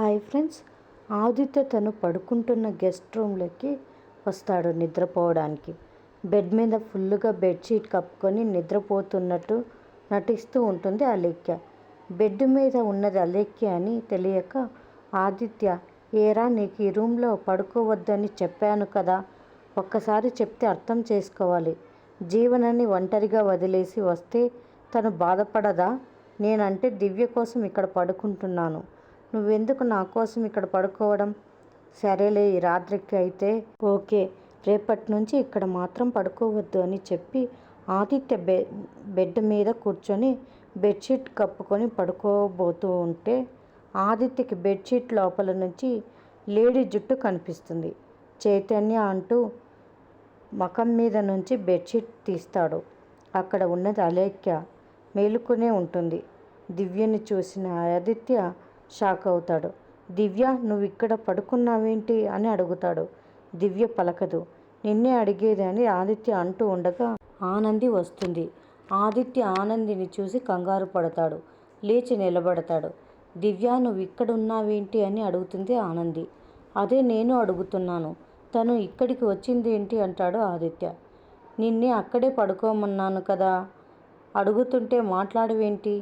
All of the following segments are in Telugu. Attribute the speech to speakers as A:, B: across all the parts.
A: Hi friends. ఆదిత్య తను పడుకుంటున్న గెస్ట్ రూమ్లోకి వస్తాడు నిద్రపోవడానికి. బెడ్ మీద ఫుల్గా బెడ్షీట్ కప్పుకొని నిద్రపోతున్నట్టు నటిస్తూ ఉంటుంది అలేఖ్య. బెడ్ మీద ఉన్నది అలేఖ్య అని తెలియక ఆదిత్య ఏరా నీకు ఈ రూమ్లో పడుకోవద్దని చెప్పాను కదా. ఒక్కసారి చెప్తే అర్థం చేసుకోవాలి. జీవనాన్ని ఒంటరిగా వదిలేసి వస్తే తను బాధపడదా? నేనంటే దివ్య కోసం ఇక్కడ పడుకుంటున్నాను. నువ్వెందుకు నా కోసం ఇక్కడ పడుకోవడం? సరేలే ఈ రాత్రికి అయితే ఓకే. రేపటి నుంచి ఇక్కడ మాత్రం పడుకోవద్దు అని చెప్పి ఆదిత్య బె బెడ్ మీద కూర్చొని బెడ్షీట్ కప్పుకొని పడుకోబోతూ ఉంటే ఆదిత్యకి బెడ్షీట్ లోపల నుంచి లేడీ జుట్టు కనిపిస్తుంది. చైతన్య అంటూ మకం మీద నుంచి బెడ్షీట్ తీస్తాడు. అక్కడ ఉన్నది అలేఖ్య. మేలుకునే ఉంటుంది. దివ్యని చూసిన ఆదిత్య షాక్ అవుతాడు దివ్య నువ్వు ఇక్కడ పడుకున్నావేంటి? అని అడుగుతాడు. దివ్య పలకదు. నిన్నే అడిగేది అని ఆదిత్య అంటూ ఉండగా ఆనంది వస్తుంది. ఆదిత్య ఆనందిని చూసి కంగారు పడతాడు. లేచి నిలబడతాడు. దివ్య నువ్వు ఇక్కడ ఉన్నావేంటి అని అడుగుతుంది ఆనంది. అదే నేను అడుగుతున్నాను. తను ఇక్కడికి వచ్చింది ఏంటి అంటాడు ఆదిత్య. నిన్నే అక్కడే పడుకోమన్నాను కదా. అడుగుతుంటే మాట్లాడవేంటి?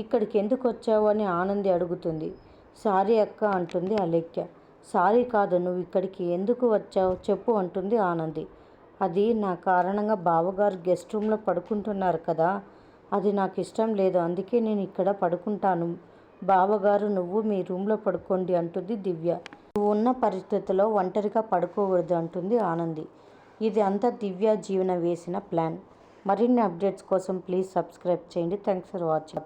A: ఇక్కడికి ఎందుకు వచ్చావు అని ఆనంది అడుగుతుంది. సారీ అక్క అంటుంది అలేఖ్య. సారీ కాదు నువ్వు ఇక్కడికి ఎందుకు వచ్చావు చెప్పు అంటుంది ఆనంది. అది నా కారణంగా బావగారు గెస్ట్ రూమ్లో పడుకుంటున్నారు కదా అది నాకు ఇష్టం లేదు అందుకే నేను ఇక్కడ పడుకుంటాను. బావగారు నువ్వు మీ రూమ్లో పడుకోండి అంటుంది దివ్య. నువ్వు ఉన్న పరిస్థితిలో ఒంటరిగా పడుకోకూడదు అంటుంది ఆనంది. ఇది అంతా దివ్య జీవన వేసిన ప్లాన్. మరిన్ని అప్డేట్స్ కోసం ప్లీజ్ సబ్స్క్రైబ్ చేయండి. Thanks for watching.